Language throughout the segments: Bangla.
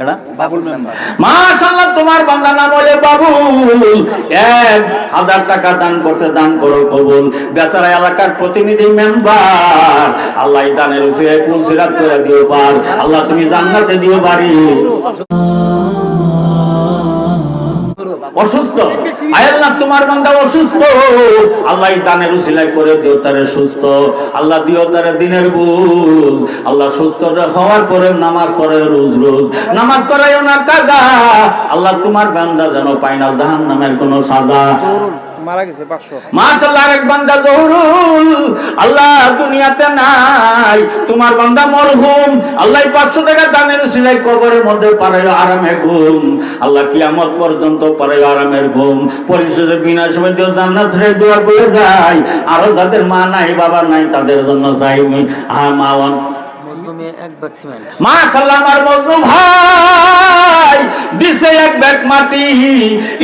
এটা বাবুল মেম্বার। মাশাআল্লাহ তোমার বান্দা নাম হলে বাবুল। এক হাজার টাকা দান করতে দান করো কবুল। বেচারা এলাকার প্রতিনিধি মেম্বার। আল্লাহ দানের উসিলে কুল সিরাত করে দিও পার আল্লাহ তুমি জান্নাতে দিও বাড়ি। অসুস্থ। আয়াল্লাহ তোমার বান্দা অসুস্থ। আল্লাহ দানের উসিলাই করে দিও তারে সুস্থ। আল্লাহ দিও তারে দিনের বুঝ। আল্লাহ সুস্থ হওয়ার পরে নামাজ পড়ে রোজ রোজ। নামাজ করাইও না কাজা আল্লাহ তোমার বান্দা যেন পায় না জাহান নামের কোনো সাজা। মারা গেছে পাঁচশো। মাশাআল্লাহ আরেক বান্দা জহুরুল। আল্লাহ দুনিয়াতে নাই। তোমার বান্দা মরহুম। আল্লাহ 500 টাকা দানের সিলাই কবরের মধ্যে পারে আরামে ঘুম। আল্লাহ কিয়ামত পর্যন্ত পারে আরামের ঘুম। পরিশেষে বিনা সময় দিয়ে জান্নাত ছেড়ে দোয়া করে যায়। আরও যাদের মা নাই, বাবা নাই, তাদের জন্য চাই হ্যাঁ মা মজলুমে এক ব্যাগ সিমেন্ট মাশাআল্লাহ আমার মজনু ভাই দিছে এক ব্যাগ মাটি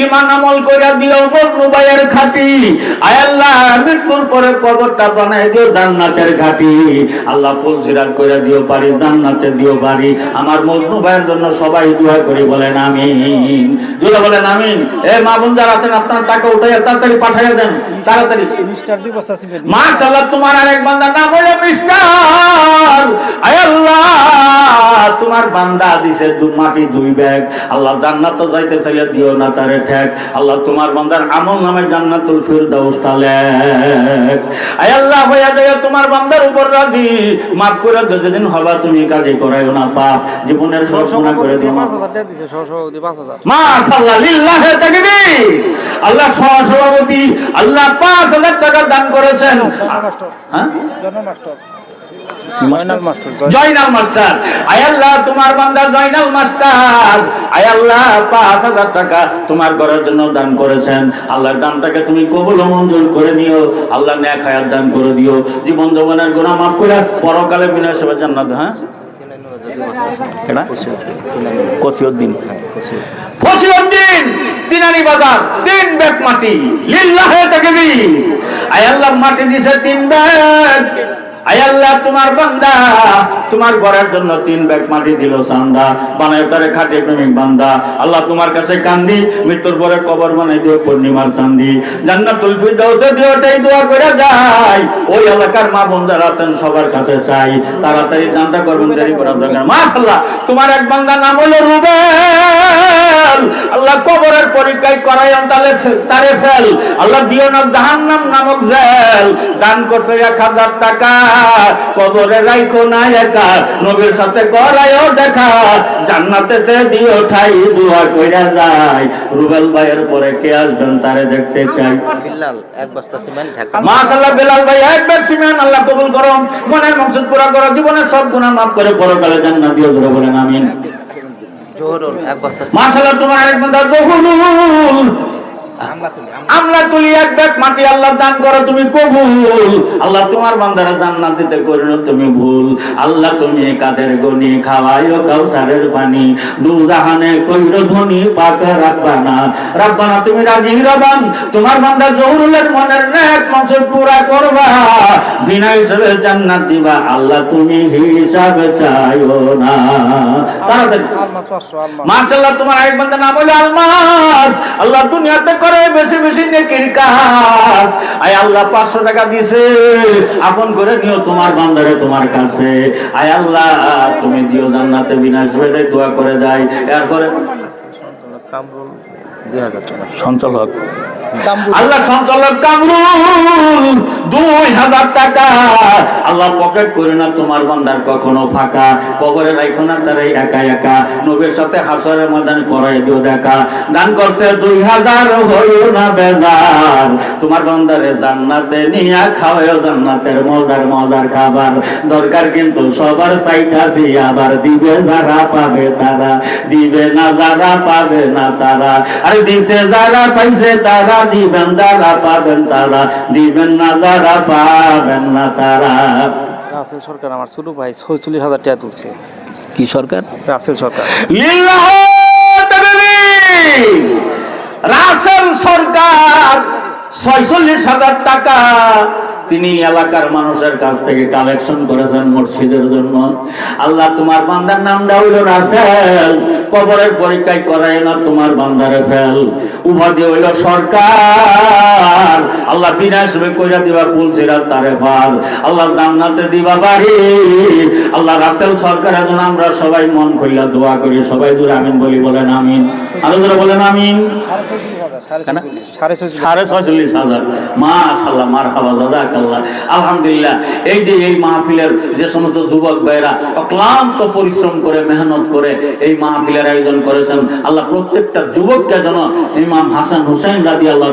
ইমান আমল কইরা দিও মজনু ভাইয়ের খাটি। আয় আল্লাহ মৃত্যুর পরে কবরটা বানাই দিও জান্নাতের ঘাটি। আল্লাহ ফুল সিরাত কইরা দিও পারি জান্নাতে দিও পারি। আমার মজনু ভাইয়ের জন্য সবাই দোয়া করি বলেন আমিন। জোরে বলেন আমিন। এ মা বোন যারা আছেন আপনার টাকা উঠাইয়া তাড়াতাড়ি পাঠাইয়া দেন তাড়াতাড়ি। মিস্টার দুই বস্তা সিমেন্ট মাশাআল্লাহ তোমার আরেক বান্দা নাম হলো মিস্টার। আয় আল্লাহ তোমার বান্দা দিছে দু মাটি দুই ব্যাগ। আল্লাহ জান্নাত তো যাইতে চাইলে দিও না তারে ঠেক। আল্লাহ তোমার বান্দার আমল নামে জান্নাতুল ফিরদাউস তালেক আয় আল্লাহ হইয়া যায় তোমার বান্দার উপর রাজি। মাফ করে দিও যেদিন হবা তুমি কাজে করাইও না পাপ। জীবনের সব গুনাহ করে দিও। মাশাআল্লাহ লিল্লাহে তাকবীর। আল্লাহ সহসভাপতি আল্লাহ 5000 টাকা দান করেছেন। হ্যাঁ? জয়নাল মাস্টার জয়নাল মাস্টার আয় আল্লাহ, তোমার বান্দা জয়নাল মাস্টার। আয় আল্লাহ, পাঁচ হাজার টাকা তোমার ঘরের জন্য দান করেছেন। আল্লাহর দানটাকে তুমি কবুল মঞ্জুর করে নিও। আল্লাহ ন্যাক হায়াত দান করে দিও। জীবন যৌবনের গুনাহ মাফ করে পরকালে বিনা সেবা জান্নাত হ্যাঁ? এটা কসিউদ্দিন ফসিউদ্দিন তিনানি বাজার, তিন ব্যাগ মাটি। লিল্লাহে তাকবীর। আয় আল্লাহ, মাটি দিছে তিন ব্যাগ। আয় আল্লাহ, তোমার বান্দা। তোমার ঘরের জন্য তিন ব্যাগ মাটি দিল সান্দা বানায় তারে খাটে প্রেমিক বান্দা। আল্লাহ তোমার কাছে কান্দি, মৃত্যুর পরে কবর বানাই দিও পূর্ণিমার চান্দি। জান্নাতুল ফিরদাউসে দিও ওটাই দোয়া করে যায়, ওই এলাকার মা বোন যারা আছেন সবার কাছে চাই। তাড়াতাড়ি দানটা করবেন, দেরি করার দরকার মাশাআল্লাহ, তোমার এক বান্দা নাম হলো রুবেল। আল্লাহ কবরের পরীক্ষায় করাই তালে তারে ফেল। আল্লাহ দিও না জাহান্নাম নামক জেল। দান করছে এক হাজার টাকা। কবরে রাইখো না একা। নবীর সাথে করায়ও দেখা জান্নাতেতে দিও ঠাই দোয়া কইরা যায়। রুবেল ভাইয়ের পরে কে আসবেন তারে দেখতে চাই। এক বস্তা সিমেন্ট মাশাআল্লাহ বেলাল ভাই এক ব্যাগ সিমেন্ট আল্লাহ কবুল করো মনের মকসদ পুরা করো জীবনের সব গুনাহ মাফ করে পরকালে জান্নাত দিও জোরে বলেন আমিন। জোহরুল এক বস্তা মাশাআল্লাহ তোমার আরেক বান্দা জহুরুল আমলা তুলি এক ব্যাগ মাটি আল্লাহ দান করো তুমি কবুল। আল্লাহ তোমার বান্দারা জান্নাত দিতে করিল তুমি ভুল। আল্লাহ তুমি কাদের গনি খাওয়াইও কাউসারের পানি। দুজাহানে কইর ধনি পাকে রাখবানা রাব্বানা তুমি রাজি রবান। তোমার বান্দা জহুরুলের মনের নেক মকসদ পুরা করবা। বিনা হিসাবে জান্নাত দিবা আল্লাহ তুমি হিসাব চাইও না। তাড়াতাড়ি। মাশাআল্লাহ তোমার আরেক বান্দা নাম হলো আলমাস। আল্লাহ দুনিয়াতে করে বেশি বেশি নেকির কাজ। আয় আল্লাহ 500 টাকা দিয়েছে। আপন করে নিও তোমার বান্দারে তোমার কাছে। আয় আল্লাহ, তুমি দিও জান্নাতে বিনাশ হয়ে দোয়া করে যাই। এরপরে সঞ্চালক। আল্লাহ সঞ্চালক কামরুল, দুই হাজার টাকা। আল্লাহ পকেট করে না তোমার বান্দার কখনো ফাঁকা। কবরে রাখো না তার একা একা। নবীর সাথে হাসরের ময়দান করাই দিও দেখা। দান করছে দুই হাজার, হইও না বেজার। তোমার বান্দারে জান্নাতে নিয়া খাওয়াও জান্নাতের মজার মজার খাবার। দরকার কিন্তু সবার চাইতাছি আবার দিবে যারা পাবে তারা। দিবে না যারা পাবে না তারা। আরে দিছে যারা, পাইছে তারা। দিবেন যারা পাবেন তারা দিবেন না যারা পাবেন না তারা। রাসেল সরকার আমার ছোট ভাই ছয়চল্লিশ হাজার টাকা তুলছে। কি সরকার? রাসেল সরকার। রাসেল সরকার ছয়চল্লিশ হাজার টাকা তিনি এলাকার মানুষের কাছ থেকে কালেকশন করেছেন মসজিদের জন্য। আল্লাহ, তোমার বান্দার নামটা হইল রাসেল। কবরের পরীক্ষায় করায় না তোমার বান্দারে ফেল। উপাধি হইল সরকার। আল্লাহ বিনাশ কইরা দিবা পুলসিরা তারে পার আল্লাহ, জান্নাতে দিবা বাড়ি। আল্লাহ, রাসেল সরকার এখন আমরা সবাই মন কইলা দোয়া করি। সবাই জুড়ে আমিন বলি, বলেন আমিন। আরও জোরে বলেন আমিন। সাড়ে ছয়চল্লিশ সাড়ে ছয়চল্লিশ সাড়ে ছয়চল্লিশ হাজার। মাশাল্লাহ মার হাবা দাদা কাল্লাহ আলহামদুলিল্লাহ এই যে এই মাহফিলের যে সমস্ত যুবক ভাইরা অক্লান্ত পরিশ্রম করে মেহনত করে এই মাহফিলের আয়োজন করেছেন আল্লাহ প্রত্যেকটা যুবককে যেন ইমাম হাসান হুসাইন রাজি আল্লাহ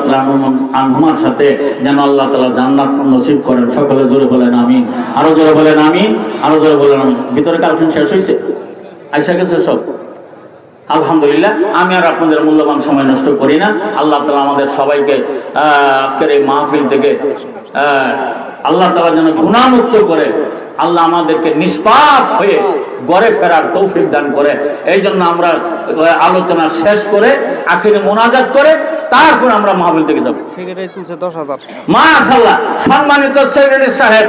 আনহুমার সাথে যেন আল্লাহ তালা জান্নাত নসিব করেন। সকলে জোরে বলেন আমিন। আরও জোরে বলেন আমিন আরও জোরে বলেন আমিন। ভিতরে কালেকশন শেষ হয়েছে আইসা গেছে সব? আলহামদুলিল্লাহ আমি আর আপনাদের মূল্যবান সময় নষ্ট করি না। আল্লাহ তালা আমাদের সবাইকে আজকের এই মাহফিল থেকে আল্লাহ তালা যেন গুণামুক্ত করে আল্লাহ আমাদেরকে নিষ্পাপ হয়ে গড়ে ফেরার তৌফিক দান করে। এই জন্য আমরা আলোচনা শেষ করে আখিরে মোনাজাত করে তারপর আমরা মাহফিল থেকে যাব। সেক্রেটারি তুলছে দশ হাজার। মাশাল্লাহ সম্মানিত সেক্রেটারি সাহেব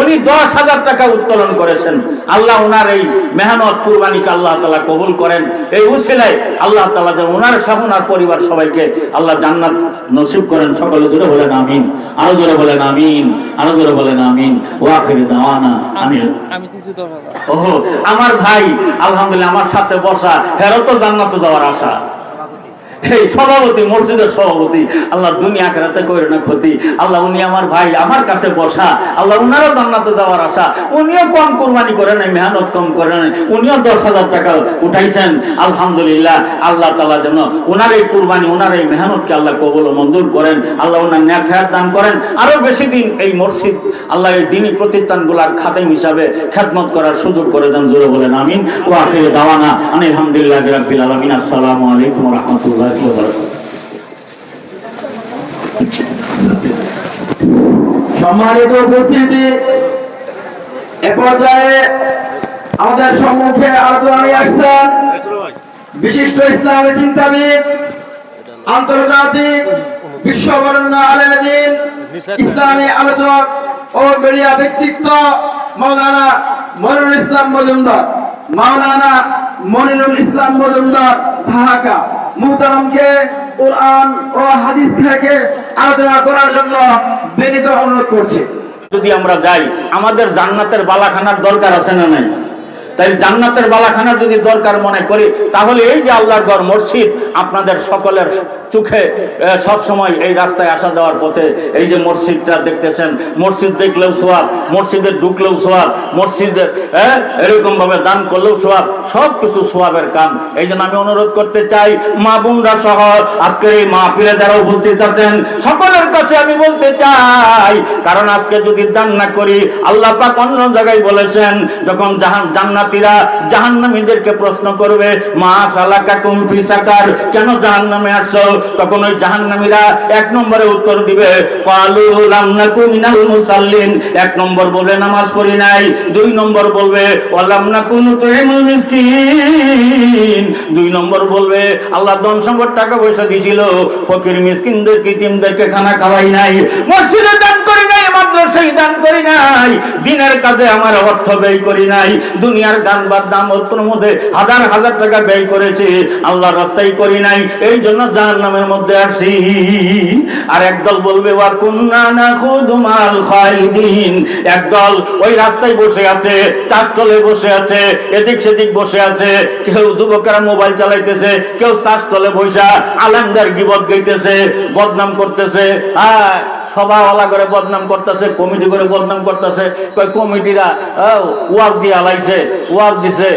উনি দশ হাজার টাকা উত্তোলন করেছেন। আল্লাহ ওনার এই মেহনত কুরবানিকে আল্লাহ তালা কবুল করেন। এই উসিলায় আল্লাহ তালা যেন ওনার সহ ওনার পরিবার সবাইকে আল্লাহ জান্নাত নসিব করেন। সকলে জোরে বলেন আমিন। আরও জোরে বলেন আমিন। আরও জোরে বলেন আমিন। ওয়াফির দাওয়ানা আমি ওহো আমার ভাই আলহামদুলিল্লাহ আমার সাথে বসা হেরো তো জান্নাত দেওয়ার আশা। এই সভাপতি, মসজিদের সভাপতি, আল্লাহ দুনিয়া খেরাতে করে না ক্ষতি। আল্লাহ উনি আমার ভাই, আমার কাছে বসা। আল্লাহ উনারও জান্নাতে যাওয়ার আশা। উনিও কম কোরবানি করে নাই, মেহনত কম করে নাই। উনিও দশ হাজার টাকা উঠাইছেন। আলহামদুলিল্লাহ, আল্লাহ তালা যেন উনার এই কুরবানি, উনার এই মেহনতকে আল্লাহ কবল মঞ্জুর করেন। আল্লাহ উনার ন্যাখায়াত দান করেন। আরও বেশি দিন এই মসজিদ, আল্লাহ এই দিনী প্রতিষ্ঠানগুলার খাতেম হিসাবে খেদমত করার সুযোগ করে দেন। জোরে বলেন, আমিন। ও আখিরে দাওয়ানা আলহামদুলিল্লাহ রাব্বিল আসসালামু আলাইকুম রাহমাতুল্লাহি সম্মানিত উপস্থিতি, এ পর্যায়ে আমাদের সম্মুখে আলোচনা নিয়ে আসছেন বিশিষ্ট ইসলামী চিন্তাবিদ, আন্তর্জাতিক বিশ্ববরণ্য আলেমদিন ইসলামী আলোচক ও মিডিয়া ব্যক্তিত্ব মৌলানা মনিরুল ইসলাম মজুমদার। মাওলানা মনিরুল ইসলাম মজুমদার, ঢাকা। মুহতারামকে কোরআন ও হাদিস থেকে আলোচনা করার জন্য বিনীত অনুরোধ করছি। যদি আমরা যাই, আমাদের জান্নাতের বালাখানার দরকার আছে না নাই? তাই জান্নাতের বালাখানার যদি দরকার মনে করি তাহলে এই যে আল্লাহর ঘর মসজিদ আপনাদের সকলের চোখে সব সময় এই রাস্তায় আসা যাওয়ার পথে এই যে মসজিদটা দেখতেছেন মসজিদ দেখলেও সোয়াব মসজিদে ঢুকলেও সোয়াব মসজিদে আহ, এরকম ভাবে দান করলেও সোয়াব সব কিছু সোয়াবের কাম এই জন্য আমি অনুরোধ করতে চাই মা বোনরা সহ আজকের এই মা মাহফিলে যারা উপস্থিত আছেন সকলের কাছে আমি বলতে চাই কারণ আজকে যদি দান না করি আল্লাহ পাক অন্য জায়গায় বলেছেন যখন জাহান জান্নাতীরা জাহান্নামীদেরকে প্রশ্ন করবে, মা সালাকা কুমফি সাকার, কেন জাহান্নামে আসছো? তখন ওই জাহান্নামীরা এক নম্বরে উত্তর দিবে, কালু লাম মিনাল মুসাল্লিন। এক নম্বর বলবে, নামাজ পড়ি নাই। দুই নম্বর বলবে, ওয়ালাম নাকু মিসকিন। দুই নম্বর বলবে, আল্লাহ ধন সম্পদ টাকা পয়সা দিছিল, ফকির মিসকিনদের কিতিমদেরকে খানা খাওয়াই নাই। মসজিদে দান করি একদল বলবে একদল ওই রাস্তায় বসে আছে চাষতলে বসে আছে, এদিক সেদিক বসে আছে। কেউ যুবকেরা মোবাইল চালাইতেছে, কেউ চাষতলে বসা আলামদার গিবত গাইতেছে, বদনাম করতেছে। হ্যাঁ সভাওয়ালা করে বদনাম করতেছে, কমিটি করে বদনাম করতেছে। কই কমিটিরা ওয়াজ দিয়ে আলাইছে, ওয়াজ দিছে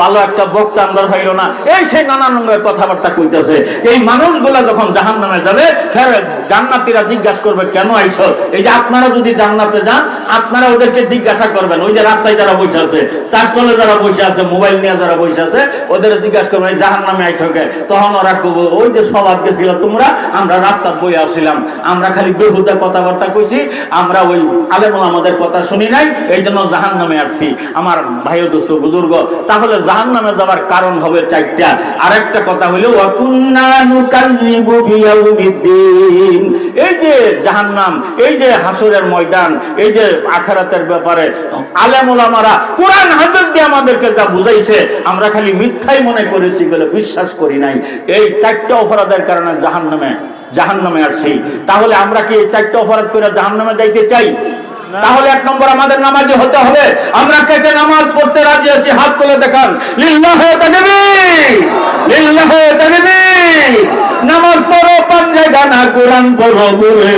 ভালো একটা বক্তা আমরা পাইল না। এই সেই নানান রঙের কথাবার্তা কইতেছে। এই মানুষগুলা যখন জাহান নামে যাবে, ফের জান্নাতীরা জিজ্ঞাসা করবে, কেন আইছো? এই যে আপনারা যদি জান্নাতে যান, আপনারা ওদেরকে জিজ্ঞাসা করবেন। ওই যে রাস্তায় যারা বসে আছে চাষতলে যারা বসে আছে, মোবাইল নিয়ে যারা বসে আছে, ওদের জিজ্ঞাসা করবেন, এই জাহান নামে আইছো কে? তখন ওরা কব ওই যে সবার গেছিল তোমরা, আমরা রাস্তা বই আসছিলাম। আমরা খালি বেহুদা কথাবার্তা কইছি, আমরা ওই আলেম আমাদের কথা শুনি নাই এই জন্য জাহান নামে আসছি। আমার ভাই দোস্ত বুজুর্গ, তাহলে জাহান নামে যাওয়ার কারণ হবে চারটা। আরেকটা কথা হইল এই যে জাহান্নাম, এই যে হাসরের ময়দান, এই যে আখেরাতের ব্যাপারে কোরআন দিয়ে আমাদেরকে যা বুঝাইছে, আমরা খালি মিথ্যাই মনে করেছি বলে বিশ্বাস করি নাই। এই চারটা অপরাধের কারণে জাহান্নামে জাহান্নামে আসছি। তাহলে আমরা কি এই চারটা অপরাধ করে জাহান নামে যাইতে চাই? তাহলে এক নম্বর আমাদের নামাজ হতে হবে। আমরা কে কে নামাজ পড়তে রাজি আছি হাত তুলে দেখান। লিল্লাহ নামাজ পড়ো কোরআন পড়ো গুরে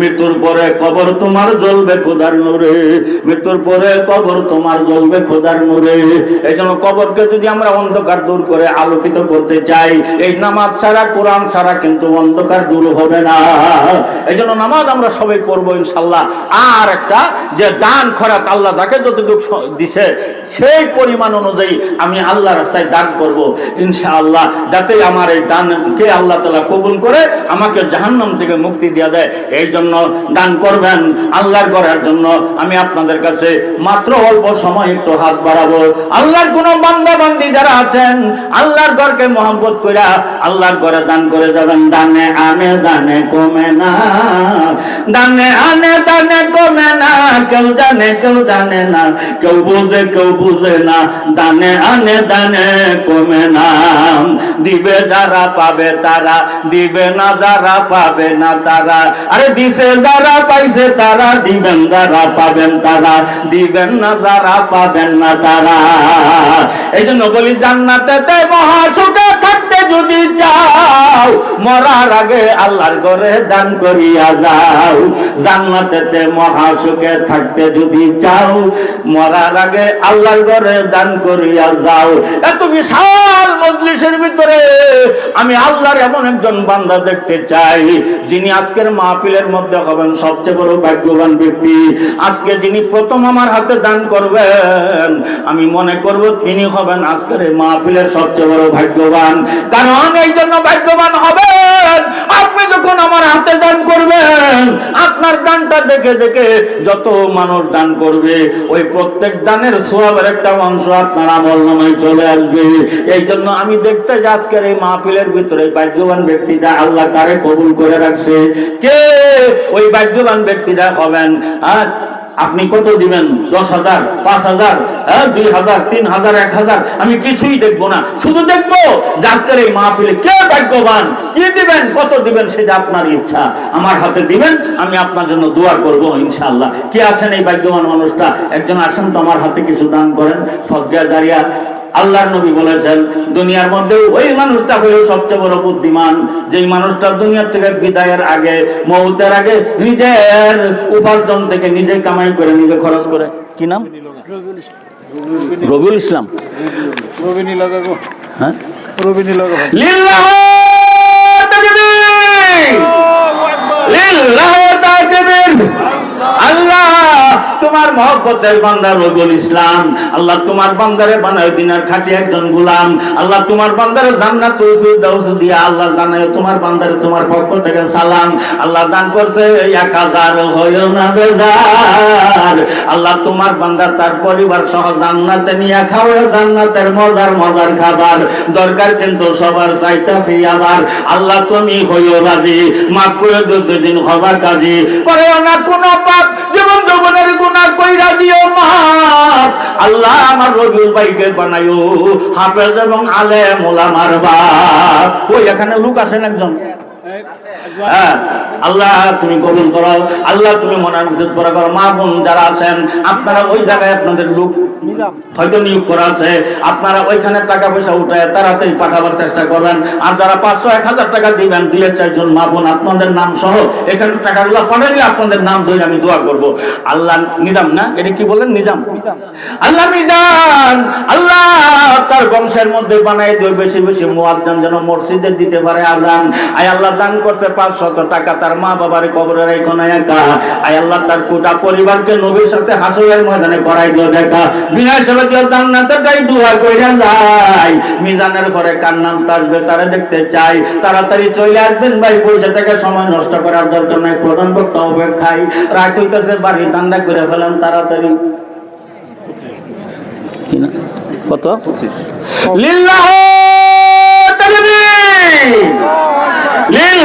মৃত্যুর পরে কবর তোমার জ্বলবে খোদার নূরে। মৃত্যুর পরে কবর তোমার জ্বলবে খোদার নূরে। এই জন্য কবরকে যদি আমরা অন্ধকার দূর করে আলোকিত করতে চাই, এই নামাজ ছাড়া, কোরআন ছাড়া কিন্তু অন্ধকার দূর হবে না। এই জন্য নামাজ আমরা সবাই পড়ব ইনশাল্লাহ। আর একটা যে দান খরাত আল্লাহ তাকে যতটুকু দিছে সেই পরিমাণ অনুযায়ী আমি আল্লাহ রাস্তায় দান করব। ইনশাআল্লাহ, যাতে আমার এই দানকে আল্লাহ তালা কবুল করে আমাকে জাহান্নাম থেকে মুক্তি দিয়ে দেয়। এই জন্য দান করবেন, আল্লাহর করার জন্য আমি আপনাদের কাছে মাত্র অল্প সময় একটু হাত বাড়াবো। আল্লাহর কোন বান্দা বান্দি যারা আছেন, আল্লাহর ঘরকে মহব্বত কইরা আল্লাহর ঘরে দান করে যাবেন। দানে আনে, দানে কমে না। দানে আনে, দানে কমে না। কেউ জানে কেউ জানে না। কেউ বুঝে, কেউ বুঝে না, দানে আনে, দানে কমে না। দিবে যারা পাবে তারা, দিবে না যারা পাবে না তারা। আরে দিছে যারা পাইছে তারা, দিবেন যারা পাবেন তারা, দিবেন না যারা পাবেন না তারা। এই জন্য বলি জান্নাতে মহাসুখে থাকতে যদি যাও মরার আগে আল্লাহর ঘরে দান করিয়া যাও। জান্নাতেতে মহাসুখে থাকতে যদি চাও, মরার আগে আল্লাহর ঘরে দান করিয়া যাও। এত বিশাল মজলিসের ভিতরে আমি আল্লাহর এমন একজন বান্দা দেখতে চাই, যিনি আজকের মাহফিলের মধ্যে হবেন সবচেয়ে বড় ভাগ্যবান ব্যক্তি। আজকে যিনি প্রথম আমার হাতে দান করবেন, আমি মনে করব তিনি হবেন আজকের এই মাহফিলের সবচেয়ে বড় ভাগ্যবান। কারণ এই জন্য ভাগ্যবান হবেন, আপনি যখন আমার হাতে দান করবেন, আপনার দানটা দেখে দেখে যত মানুষ দান করবে, ওই প্রত্যেক দানের সোয়াবের একটা অংশ আপনার আমল নামায় চলে আসবে। এই জন্য আমি দেখতে আজকের এই মাহফিলের ভিতরে ভাগ্যবান ব্যক্তিটা আল্লাহ কারে কবুল করে রাখছে। কে? ওই ভাগ্যবান ব্যক্তিটা হবেন। আর আপনি কত দিবেন? দশ হাজার পাঁচ হাজার হ্যাঁ, দুই হাজার তিন হাজার এক হাজার? আমি কিছুই দেখব না। শুধু দেখব আজকের এই মাহফিলে কে ভাগ্যবান? কি দিবেন? কত দিবেন? সেটা আপনার ইচ্ছা। আমার হাতে দিবেন আমি আপনার জন্য দোয়া করব ইনশাআল্লাহ। কে আছেন এই ভাগ্যবান মানুষটা? একজন আসেন তো আমার হাতে কিছু দান করেন। সজ্জা জারিয়া আল্লাহর নবী বলেছেন দুনিয়ার মধ্যে ওই মানুষটা হলো সবচেয়ে বড় বুদ্ধিমান। যেই মানুষটা দুনিয়ার থেকে বিদায়ের আগে মৌতের আগে নিজের উপার্জন থেকে নিজে কামাই করে নিজে খরচ করে। কি নাম? রবিউল ইসলাম। হ্যাঁ? আল্লাহ তোমার মহব্বতের বান্দা রবিউল ইসলাম। আল্লাহ তোমার বান্দারে বানায় দিনের খাটি একজন গোলাম। আল্লাহ তোমার বান্দারে জান্নাত ফিরদাউস দিয়া আল্লাহ জানায় তোমার বান্দারে তোমার পক্ষ থেকে সালাম। আল্লাহ দান করছে, এক হাজার হইও না বেজার। আল্লাহ তোমার বান্দা তার পরিবার সহ জান্নাতে নিয়ে খাওয়া জান্নাতের মজার মজার খাবার। দরকার কিন্তু সবার চাইতাছি আবার। আল্লাহ তুমি হইও রাজি, মাফ করে যেদিন হবার কাজী। করে না কোনো আমার রবিউল ভাইকে বানাইও। হাফেজ এবং আলে মোলামার বা ওই এখানে লোক আছেন একজন। আল্লাহ তুমি কবুল করো। আল্লাহ তুমি মনের মধ্যে পড়া করো। মা বোন যারা আছেন আপনারা ওই জায়গায় আপনাদের লোক হয়তো নিয়োগ করা আছে। আপনারা ওইখানে টাকা পয়সা উঠায় তাড়াতাড়ি পাঠাবার চেষ্টা করবেন। আর যারা পাঁচশো এক হাজার টাকা দিবেন দুই চারজন মা বোন আপনাদের নাম সহ এখানে টাকাগুলো পাঠালে আপনাদের নাম ধরে আমি দোয়া করব। আল্লাহ নিজাম না? এটা কি বলেন নিজাম। আল্লাহ নিজাম। আল্লাহ তার বংশের মধ্যে বানাই দিও বেশি বেশি মুয়াজ্জান যেন মসজিদে দিতে পারে আজান। আয় আল্লাহ দান করছে পাঁচশত টাকা তার মা বাবার কবরের এখানে একা। আয় আল্লাহ তার গোটা পরিবারকে নবীর সাথে হাসরের ময়দানে করাই দিও দেখা। বিনা হিসেবে দিও জান্নাতটাই দোয়া কইরা যায়। মিজানের ঘরে কার নাম আসবে তারা দেখতে চাই। তাড়াতাড়ি চলে আসবেন ভাই পয়সা থেকে সময় নষ্ট করার দরকার নাই প্রধান বক্তা অপেক্ষায়। রাত হইতেছে বাড়ি ঠান্ডা করে ফেলেন তাড়াতাড়ি। কত? লিল্লাহ তাকবীর!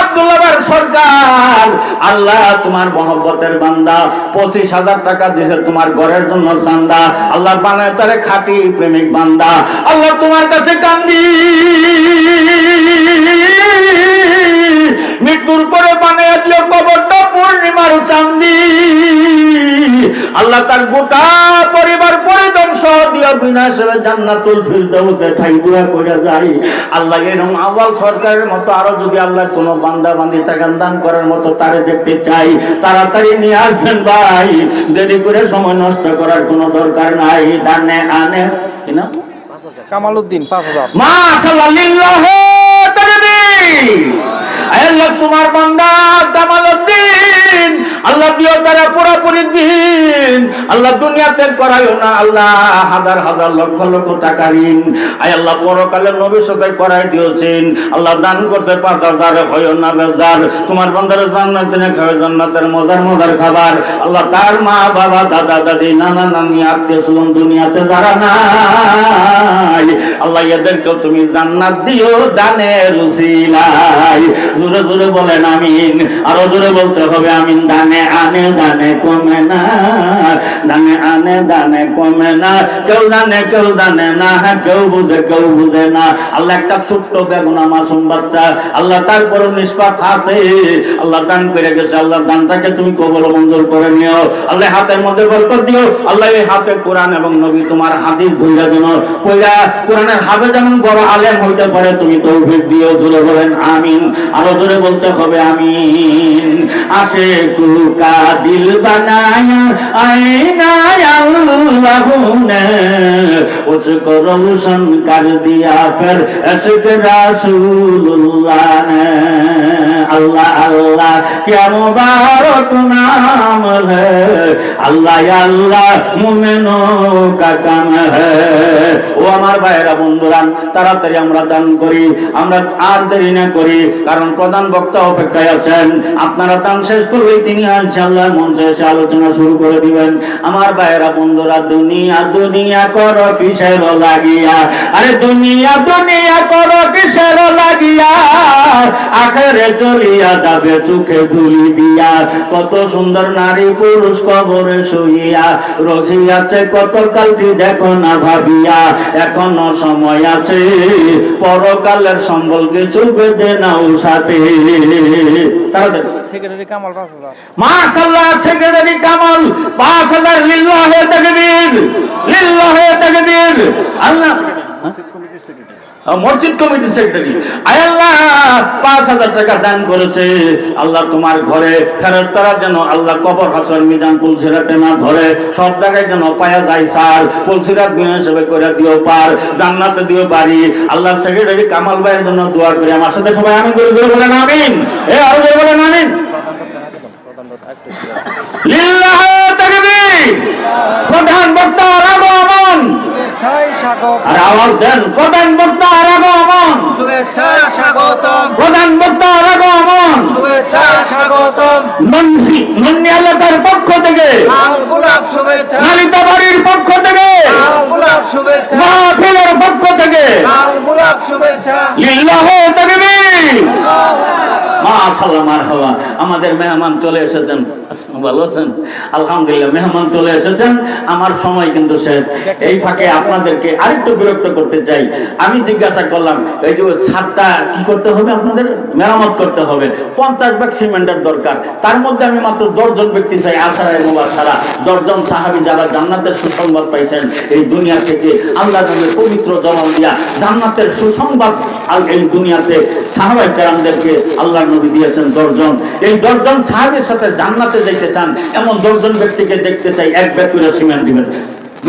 আব্দুল্লাহ সরকার। আল্লাহ তোমার মহব্বতের বান্দা, পঁচিশ হাজার টাকা দিয়েছে তোমার ঘরের জন্য চান্দা। আল্লাহ বানায় তারে খাটি প্রেমিক বান্দা। আল্লাহ তোমার কাছে কান্দি। মৃত্যুর পরে বানিয়ে দিল কবরটা পূর্ণিমার চান্দি আল্লাহ তার গোটা পরিবার পরিজন সহ দিয়া বিনাশ জান্নাতুল ফিরদাউসে ঠাই দিয়া করে যায়। আল্লাহ এরকম আওয়াল সরকারের মতো আরও যদি আল্লাহর কোনো বান্দা বান্দি তাকান দান করার মতো তারে দেখতে চাই তাড়াতাড়ি নিয়ে আসবেন ভাই। দেরি করে সময় নষ্ট করার কোনো দরকার নাই। দানে আনে। কি না কামাল উদ্দিন পাঁচ হাজার। মাশাআল্লাহ লিল্লাহি তাকবীর আল্লাহ, তোমার বান্দা কামালউদ্দিন আল্লাহ দিও তারা পুরোপুরি দিন। আল্লাহ দুনিয়াতে করাইও না, আল্লাহ হাজার হাজার লক্ষ লক্ষ টাকা ঋণ। আয় আল্লাহ, পরকালে নবীর সাথে করাই দিয়েছেন। আল্লাহ দান করতে পাঁচ হাজার হইও না বেজার। তোমার বান্দারে জান্নাতে না খাবে জান্নাতের মজার মজার খাবার। আল্লাহ তার মা, বাবা, দাদা, দাদি, নানা, নানি, আত্মীয় স্বজন দুনিয়াতে যারা নাই, আল্লাহ এদেরকেও তুমি জান্নাত দিও দানের উসিলাই জোরে জোরে বলেন আমিন। আরও জোরে বলতে হবে আমিন। দানে আনে, দানে কমে না। দানে আনে, দানে কমে না। কেউ জানে কেউ জানে না। কেউ বুঝে কেউ বুঝে না। আল্লাহ একটা ছোট্ট বেগুনা মাসুম বাচ্চা। আল্লাহ তারপরে নিষ্পাত হাতে। আল্লাহ দান করে গেছে। আল্লাহ দানটাকে তুমি কবল মঞ্জুর করে নিও। আল্লাহ হাতের মধ্যে বরকত দিও। আল্লাহ এই হাতে কোরআন এবং নবী তোমার হাদিস ধৈর্য যেন পয়লা কোরআনের হাতে যেমন বড় আলেম হইতে পারে, তুমি তৌফিক দিও। জোরে বলেন আমিন। আরও জোরে বলতে হবে আমিন আসে কুকা দিল বানায়া আইনা আল্লাহ ने उसको रोशन कर दिया फिर इश्क रसूलुल्लाह ने अल्लाह अल्लाह क्या मुबारक नाम है अल्लाह या अल्लाह मुमिनों का काम है ও আমার ভাইয়েরা বন্ধুরা তাড়াতাড়ি আমরা দান করি আমরা আর দেরি না করি কারণ প্রধান বক্তা অপেক্ষায় আছেন। আপনারা দান শেষ করলেই তিনি ইনশাআল্লাহ মঞ্চে এসে আলোচনা শুরু করে দিবেন। আমার ভাইয়েরা, বন্ধুরা, দুনিয়া দুনিয়া কর কিসের লাগিয়া? আরে দুনিয়া দুনিয়া কর কিসের লাগিয়া? আখেরে চলিয়া যাবে চোখে ধুলি দিয়া। কত সুন্দর নারী পুরুষ কবরে শুইয়া। রহিয়াছে কত কালটি দেখো না ভাবিয়া। এখনও সময় আছে, পরকালের সম্বল কিছু বেঁধে নাও সাথে তাড়াতাড়ি সেক্রেটারি কামাল পাঁচ হাজার মাশাআল্লাহ সেক্রেটারি কামাল। পাঁচ হাজার লিল্লাহে তাকবীর লিল্লাহে তাকবীর। আল্লাহ। আহ, মসজিদ কমিটির সেক্রেটারি আল্লাহ, পাঁচ হাজার টাকা দান করেছে। আল্লাহ তোমার ঘরে ফেরত তারা যেন আল্লাহ কবর হাসর মিজান পুলসিরাতে না ধরে সব জায়গায় যেন পায়া যায়, স্যার। পুলসিরাত দিন হিসেবে করে দিও, পার। জান্নাতে দিও বাড়ি। আল্লাহ সেক্রেটারি কামাল ভাইয়ের জন্য দোয়া করি। আমার সাথে সবাই আমি করে করে বলেন এ, আরও করে লিল্লাহে তাকবীর। প্রধান বক্তা আগমন আর আওয়াজ দেন প্রধান বক্তা আগমন শুভেচ্ছা স্বাগতম। প্রধান বক্তা আগমন শুভেচ্ছা স্বাগতম। নন্দী নন্দী এলাকার পক্ষ থেকে। লাল গোলাপ শুভেচ্ছা। বাড়ির পক্ষ থেকে। লাল গোলাপ শুভেচ্ছা মাহফিলের পক্ষ থেকে লাল মাশাআল্লাহ মারহাবা আমাদের মেহমান চলে এসেছেন। ভালো আছেন? আলহামদুলিল্লাহ, মেহমান চলে এসেছেন। আমার সময় কিন্তু শেষ। এই ফাঁকে আপনাদেরকে আরেকটু বিরক্ত করতে চাই। আমি জিজ্ঞাসা করলাম, এই যে ছাদটা কি করতে হবে আপনাদের? মেরামত করতে হবে। পঞ্চাশ ব্যাগ সিমেন্টের দরকার। তার মধ্যে আমি মাত্র দশজন ব্যক্তি চাই আশারায় মোবা ছাড়া দশজন সাহাবি যারা জান্নাতের সুসংবাদ পাইছেন এই দুনিয়া থেকে। আল্লাহ নবীর পবিত্র জবান দিয়া জান্নাতের সুসংবাদ এই দুনিয়াতে সাহাবাই কেরামদেরকে আল্লাহ নবী দিয়েছেন দশজন। এই দশজন সাহাবের সাথে জান্নাতে যেতে চান, এমন দশজন ব্যক্তিকে দেখতে চাই, এক ব্যক্তিরা সিমেন্ট দিবেন।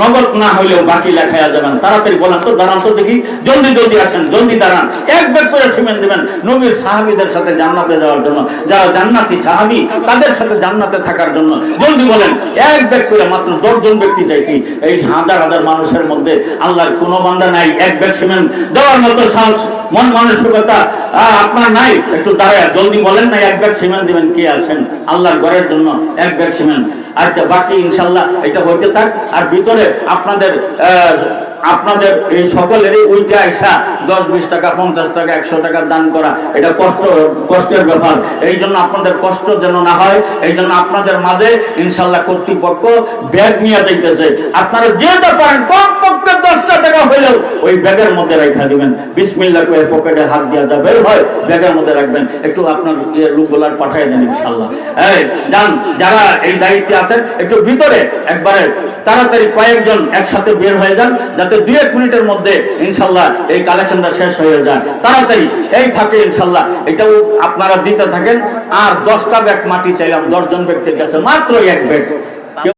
নগদ না হলেও বাকি লেখায়া যাবেন। তাড়াতাড়ি বলেন তো, দাঁড়ান তো দেখি। জলদি জলদি আসেন, জলদি দাঁড়ান। এক ব্যাগ করে সিমেন্ট দিবেন। নবীর সাহাবিদের সাথে জান্নাতে যাওয়ার জন্য, যারা জান্নাতি সাহাবি, তাদের সাথে জান্নাতে থাকার জন্য জলদি বলেন এক ব্যাগ করে মাত্র দশজন ব্যক্তি চাইছি। এই হাজার হাজার মানুষের মধ্যে আল্লাহর কোনো বান্দা নাই এক ব্যাগ সিমেন্ট দেওয়ার মতো সাহস, মন মানসিকতা আপনার নাই। একটু দাঁড়ায়, জলদি বলেন না এক ব্যাগ সিমেন্ট দিবেন, কে আসেন আল্লাহর ঘরের জন্য এক ব্যাগ সিমেন্ট। আচ্ছা বাকি ইনশাল্লাহ এটা হইতে থাক। আর ভিতরে আপনাদের আপনাদের এই সকলেরই ওইটা আসা দশ, বিশ টাকা, পঞ্চাশ টাকা, একশো টাকা দান করা, এটা কষ্ট, কষ্টের ব্যাপার। এই জন্য আপনাদের কষ্ট যেন না হয়, এই জন্য আপনাদের মাঝে ইনশাল্লাহ কর্তৃপক্ষ ব্যাগ নিয়ে যাইতেছে। আপনারা যেতে পারেন, কমপক্ষে দশটা টাকা হইলেও ওই ব্যাগের মধ্যে রেখা দিবেন। বিসমিল্লা করে পকেটে হাত দিয়া যা বের হয়, ব্যাগের মধ্যে রাখবেন। একটু আপনার ইয়ে লোকগুলার পাঠিয়ে দেন ইনশাল্লাহ। এই, যান, যারা এই দায়িত্বে আছেন, একটু ভিতরে একবারে তাড়াতাড়ি কয়েকজন একসাথে বের হয়ে যান যাতে দুই এক মিনিটের মধ্যে ইনশাল্লাহ এই কালেকশনটা শেষ হয়ে যায়। তাড়াতাড়ি এই থাকে ইনশাল্লাহ। এটাও আপনারা দিতে থাকেন। আর দশটা ব্যাগ মাটি চাইলাম, দশজন ব্যক্তির কাছে মাত্র এক ব্যাগ।